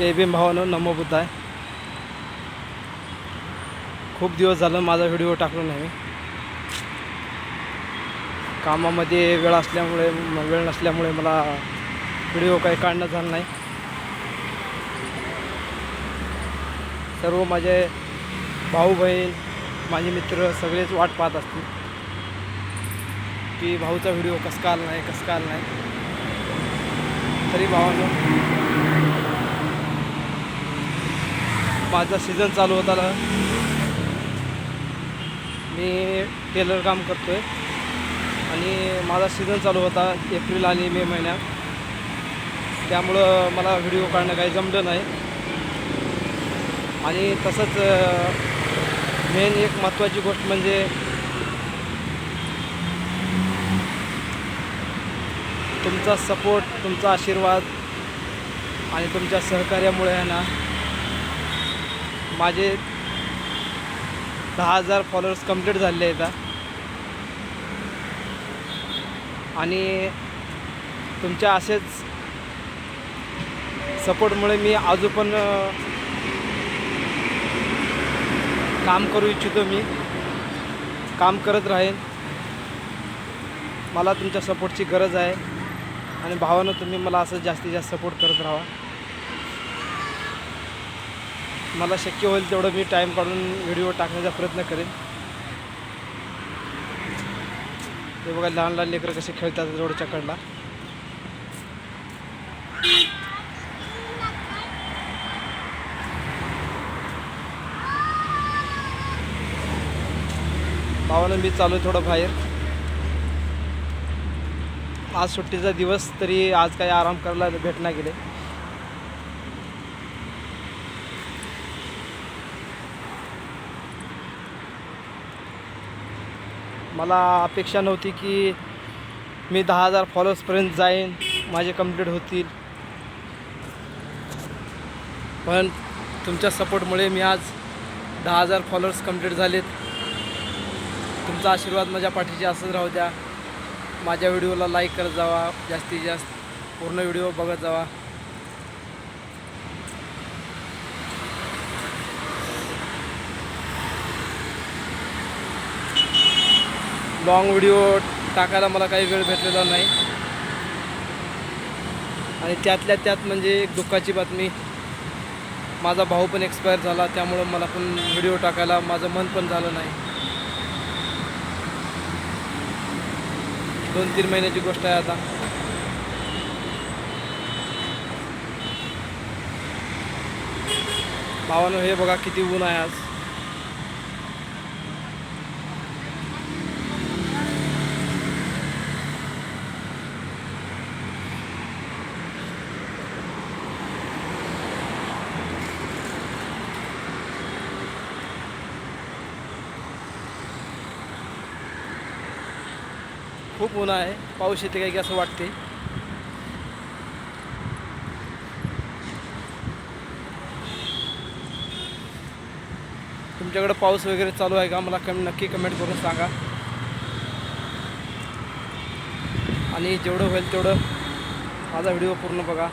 जय भीम भावानं नमो बुद्ध आहे खूप दिवस झालं माझा व्हिडिओ टाकलो नाही. कामामध्ये वेळ असल्यामुळे वेळ नसल्यामुळे मला व्हिडिओ काही काढणं झालं नाही. सर्व माझे भाऊ बहीण माझे मित्र सगळेच वाट पाहत असतील की भाऊचा व्हिडिओ कसं का आला नाही कसं का आला नाही तरी भावानं माझा सीझन चालू होता ना मी टेलर काम करतो आहे आणि माझा सीझन चालू होता एप्रिल आणि मे महिन्यात. त्यामुळं मला व्हिडिओ काढणं काही जमलं नाही. आणि तसंच मेन एक महत्त्वाची गोष्ट म्हणजे तुमचा सपोर्ट तुमचा आशीर्वाद आणि तुमच्या सहकार्यामुळे आहे ना माझे दहा हजार फॉलोअर्स कंप्लीट झालेले आहेत. आता. आणि तुमच्या असेच सपोर्टमुळे मी अजून पण काम करू इच्छितो मी. काम करत राहीन. मला तुमच्या सपोर्टची गरज आहे. आणि भावानं तुम्ही मला असं जास्तीत जास्त सपोर्ट करत राहा. मला शक्य होईल तेवढं मी टाईम काढून व्हिडिओ टाकण्याचा प्रयत्न करेन. ते बघा लहान लहान लेकरं कसे खेळतात रोडच्या कडला. भावानं मी चालू आहे थोडं बाहेर. आज सुट्टीचा दिवस तरी आज काही आराम करायला भेटणार गेले. मला अपेक्षा नव्हती की मी दहा हजार फॉलोअर्सपर्यंत जाईन माझे कंप्लीट होतील. पण तुमच्या सपोर्टमुळे मी आज दहा हजार फॉलोअर्स कंप्लीट झालेत. तुमचा आशीर्वाद माझ्या पाठीशी असंच राहू द्या. माझ्या व्हिडिओला लाईक करत जावा जास्तीत जास्त पूर्ण व्हिडिओ बघत जावा. लॉंग व्हिडिओ टाकायला मला काही वेळ भेटलेला नाही. आणि त्यातल्या त्यात म्हणजे एक दुःखाची बातमी माझा भाऊ पण एक्सपायर झाला त्यामुळं मला पण व्हिडिओ टाकायला माझं मन पण झालं नाही. दोन तीन महिन्याची गोष्ट आहे आता. भावानं हे बघा किती ऊन आहे आज. खूप ऊन आहे. पाऊस येते काय की असं वाटते. तुमच्याकडं पाऊस वगैरे चालू आहे का? मला कम नक्की कमेंट करून सांगा. आणि जेवढं होईल तेवढं माझा व्हिडिओ पूर्ण बघा.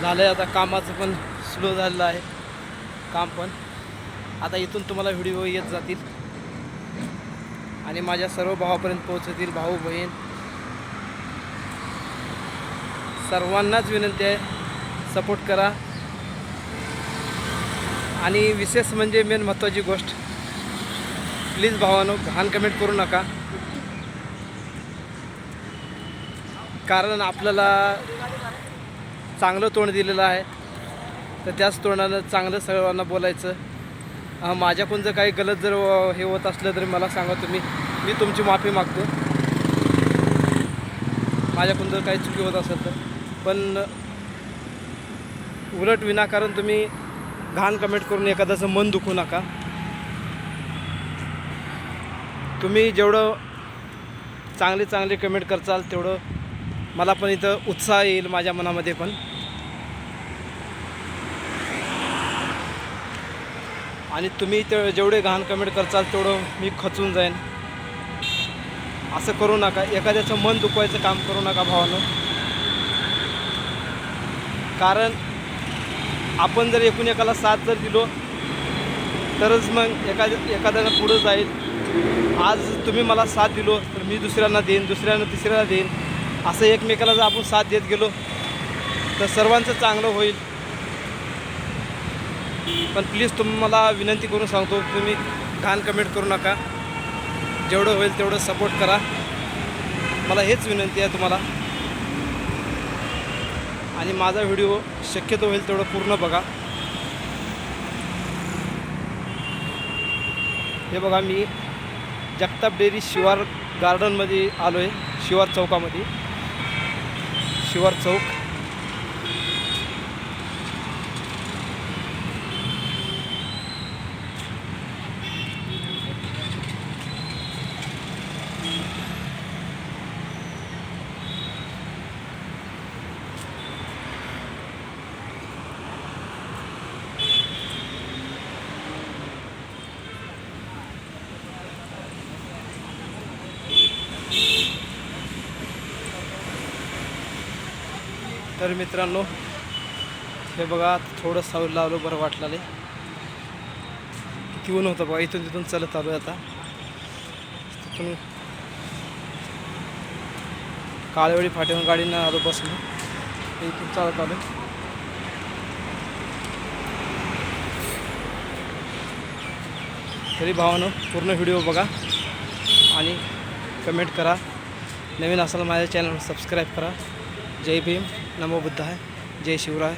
झालं आहे आता कामाचं पण स्लो झालेलं आहे. काम पण. आता इथून तुम्हाला व्हिडिओ येत जातील. आणि माझ्या सर्व भावापर्यंत पोहोचतील भाऊ बहीण. सर्वांनाच विनंती आहे सपोर्ट करा. आणि विशेष म्हणजे मेन महत्त्वाची गोष्ट प्लीज भावानो घाण कमेंट करू नका. कारण आपल्याला चांगलं तोंड दिलेलं आहे. तर त्याच तोंडानं चांगलं सर्वांना बोलायचं. माझ्याकडून जर काही गलत जर हे होत असलं तर मला सांगा तुम्ही. मी तुमची माफी मागतो. माझ्याकडून जर काही चुकी होत असेल तर. पण उलट विनाकारण तुम्ही घाण कमेंट करून एखाद्याचं मन दुखू नका. तुम्ही जेवढं चांगले चांगले कमेंट करचाल तेवढं मला पण इथं उत्साह येईल माझ्या मनामध्ये पण. आणि तुम्ही ते जेवढे घाण कमेंट करचाल तेवढं मी खचून जाईन. असं करू नका. एखाद्याचं मन दुखवायचं काम करू नका भावानं. कारण आपण जर एकूण एकाला साथ जर दिलो तरच मग एखाद्या एखाद्यानं पुढं जाईल. आज तुम्ही मला साथ दिलो तर मी दुसऱ्यांना देईन दुसऱ्यांना तिसऱ्याला देईन. असं एकमेकाला जर आपण साथ देत गेलो तर सर्वांचं चांगलं होईल. पण प्लीज तुम्हाला विनंती करून सांगतो तुम्ही घाण कमेंट करू नका. जेवढं होईल तेवढं सपोर्ट करा. मला हेच विनंती आहे तुम्हाला. आणि माझा व्हिडिओ शक्यतो होईल तेवढं पूर्ण बघा. हे बघा मी जगताप डेअरी शिवार गार्डनमध्ये आलो आहे शिवार चौकामध्ये. शिवार चौक. तर मित्रांनो हे बघा थोडं सावध लावलं बरं वाटलं किती ऊन होतं बघा इथून तिथून चालत आलो आता. तिथून काळवेळी फाट्यावरून गाडीनं आलो बसलो. इथून चालत आलो तरी भावानं पूर्ण व्हिडिओ बघा. आणि कमेंट करा. नवीन असाल माझ्या चॅनल सबस्क्राईब करा. जय भीम. नमो बुद्धाय. जय शिवराय.